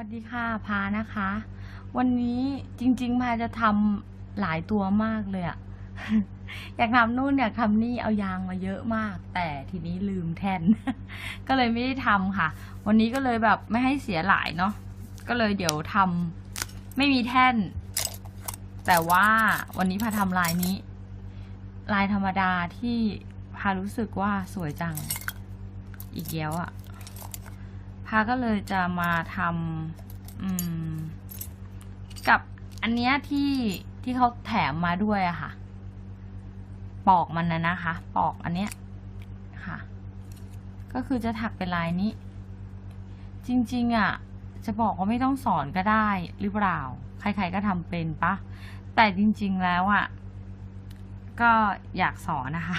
วัสดีค่ะพานะคะ วันนี้จริง ๆ พาจะทำหลายตัวมากเลยอะอยากทำนู่นอยากทำนี่เอายางมาเยอะมาก แต่ทีนี้ลืมแทน ก็เลยไม่ได้ทำค่ะ วันนี้ก็เลยแบบไม่ให้เสียหลายเนาะก็เลยเดี๋ยวทำไม่มีแท่น แต่ว่าวันนี้พาทำลายนี้ ลายธรรมดาที่พารู้สึกว่าสวยจัง อีกแล้วอะ พาก็เลยจะมาทำกับอันเนี้ยที่ที่เขาแถมมาด้วยอะค่ะ ปอกมันนะนะคะ ปอกอันเนี้ยค่ะ ก็คือจะถักเป็นลายนี้ จริง ๆอะจะบอกว่าไม่ต้องสอนก็ได้หรือเปล่า ใคร ๆก็ทำเป็นปะแต่จริง ๆแล้วอะก็อยากสอนนะคะ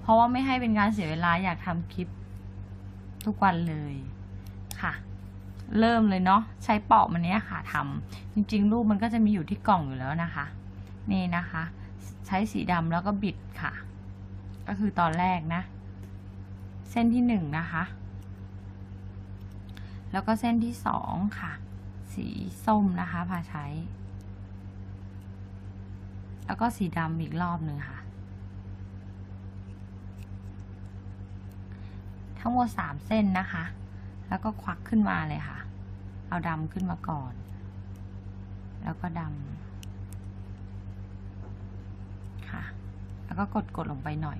เพราะว่าไม่ให้เป็นการเสียเวลาอยากทำคลิป ทุกวันเลยค่ะ เริ่มเลยเนาะใช้ปอกมันเนี้ยค่ะทำจริง ๆ รูปมันก็จะมีอยู่ที่กล่องอยู่แล้วนะคะ นี่นะคะ ใช้สีดำแล้วก็บิดค่ะ ก็คือตอนแรกนะ เส้นที่หนึ่งนะคะ แล้วก็เส้นที่สองค่ะ สีส้มนะคะพาใช้ แล้วก็สีดำอีกรอบหนึ่งค่ะ ทั้งหมดสามเส้นนะคะ แล้วก็ควักขึ้นมาเลยค่ะ เอาดำขึ้นมาก่อน แล้วก็ดำค่ะ แล้วก็กดกดลงไปหน่อย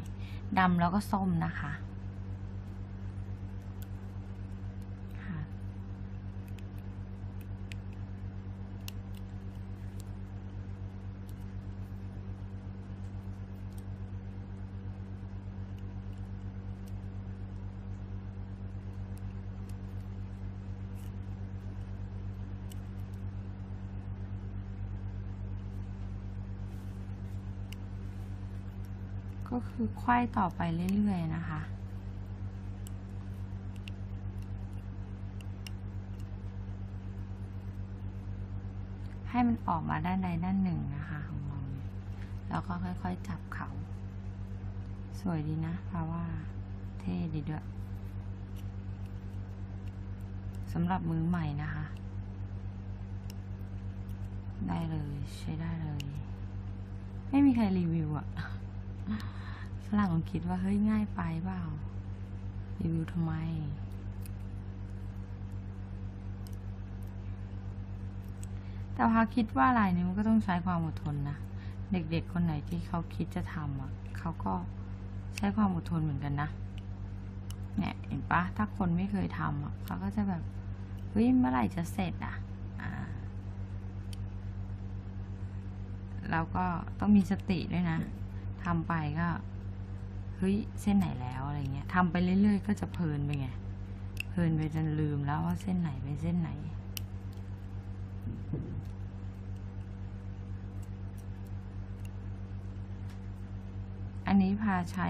ดำแล้วก็ส้มนะคะค่ะ ก็คือไขว้ต่อไปเรื่อยๆนะคะ ให้มันออกมาด้านใดด้านหนึ่งนะคะของเราเนี่ยแล้วก็ค่อยๆจับเขา สวยดีนะเพราะว่าเท่ดีด้วยสำหรับมือใหม่นะคะ ได้เลยใช้ได้เลย ไม่มีใครรีวิวอะ ฝรั่งคงคิดว่า เฮ้ย ง่ายไปเปล่า รีวิวทำไม แต่พาคิดว่าลายนี้มันก็ต้องใช้ความอดทนนะ เด็กๆคนไหนที่เขาคิดจะทำอะ เขาก็ใช้ความอดทนเหมือนกันนะ เนี่ย เห็นปะ ถ้าคนไม่เคยทำอะ เขาก็จะแบบ เฮ้ย เมื่อไหร่จะเสร็จอะอ่าแล้วก็ต้องมีสติด้วยนะ ทำไปก็เฮ้ยเส้นไหนแล้วอะไรเงี้ยทำไปเรื่อยๆ ก็จะเพลินไปไงเพลินไปจนลืมแล้วว่าเส้นไหนเป็นเส้นไหน อันนี้พาใช้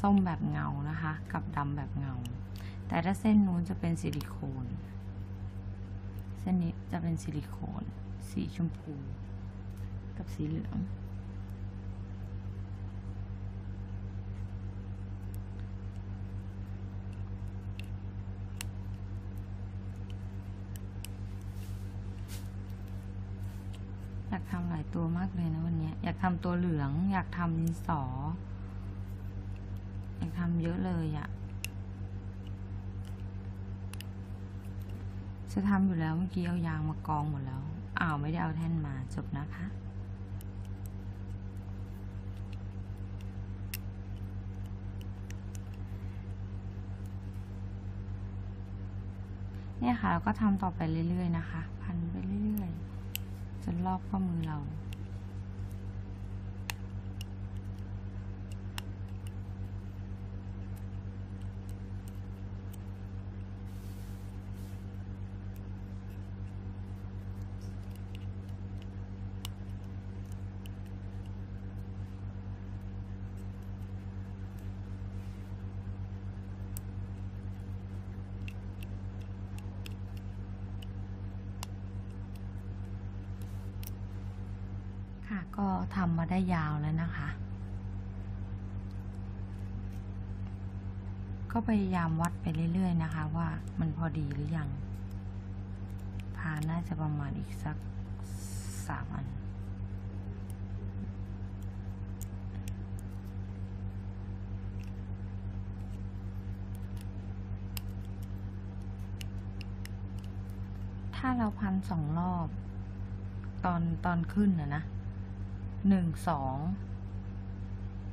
ส้มแบบเงานะคะ กับดำแบบเงา แต่ถ้าเส้นนู้นจะเป็นซิลิโคน เส้นนี้จะเป็นซิลิโคน สีชมพู กับสีเหลือง อยาก ทำหลายตัวมากเลยนะวันนี้ อยากทำตัวเหลือง อยากทำดินสอ อยากทำเยอะเลยอะจะทำอยู่แล้วเมื่อกี้เอายางมากองหมดแล้วอ้าวไม่ได้เอาแท่นมาจบนะคะเนี่ยค่ะเราก็ทำต่อไปเรื่อยๆนะคะ พันไปเรื่อยๆ รอบข้อมือเรา ค่ะ ก็ทำมาได้ยาวแล้วนะคะ ก็พยายามวัดไปเรื่อย ๆ นะคะ ว่ามันพอดีหรือยังพาน่าจะประมาณอีกสักสามอันถ้าเราพันสองรอบ ตอนตอนขึ้นนะนะ หนึ่งสอง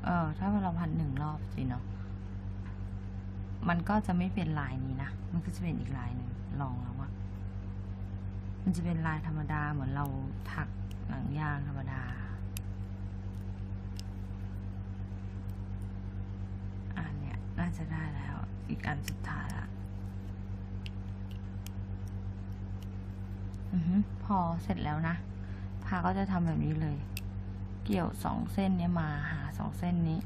เออถ้าเราพันหนึ่งรอบสิเนาะมันก็จะไม่เป็นลายนี้นะ มันก็จะเป็นอีกลายหนึ่งลองแล้วอะมันจะเป็นลายธรรมดาเหมือนเราถักหนังยางธรรมดา อันเนี้ยน่าจะได้แล้ว อีกอันสุดท้ายละอือพอเสร็จแล้วนะพาก็จะทำแบบนี้เลย เกี่ยวสองเส้นเนี้ยมาหาสองเส้นนี้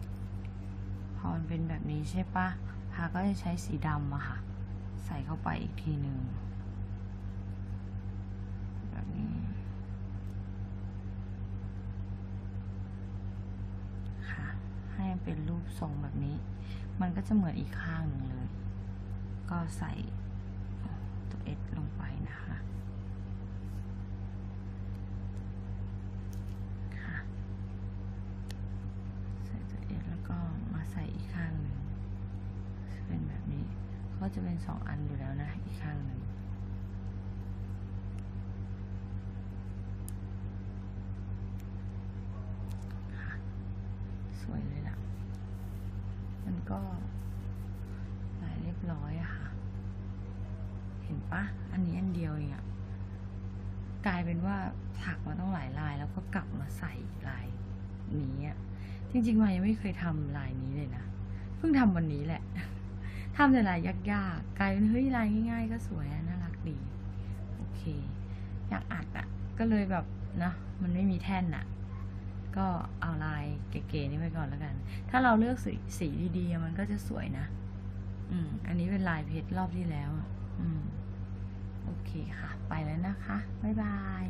พอมันเป็นแบบนี้ใช่ปะพาก็จะใช้สีดำอะค่ะ ใส่เข้าไปอีกทีหนึ่งแบบนี้ค่ะให้เป็นรูปทรงแบบนี้ มันก็จะเหมือนอีกข้างหนึ่งเลย ก็ใส่ตัวเอสลงไปนะคะใส่ตัวเอสแล้วก็มา ใส่อีกข้างหนึ่งจะเป็นแบบนี้ก็จะเป็นสองอันอยู่แล้วนะอีกข้างหนึ่งสวยเลยล่ะ มันก็ลายเรียบร้อยอะค่ะ เห็นปะอันนี้อันเดียวเองอะกลายเป็นว่าถักมาต้องหลายลายแล้วก็กลับมาใส่ลายนี้อะ จริงๆมายังไม่เคยทำลายนี้เลยนะ เพิ่งทำวันนี้แหละทำแต่ลายยากๆกลายเป็นเฮ้ยลายง่าย ๆ ก็สวยน่ารักดี โอเค อยากอัดอะก็เลยแบบนะมันไม่มีแท่นอะก็เอาลายเก๋ๆนี่ไปก่อนแล้วกัน ถ้าเราเลือกสีสีดีๆมันก็จะสวยนะ อืม อันนี้เป็นลายเพชรรอบที่แล้ว อืม โอเคค่ะ ไปแล้วนะคะ บ๊ายบาย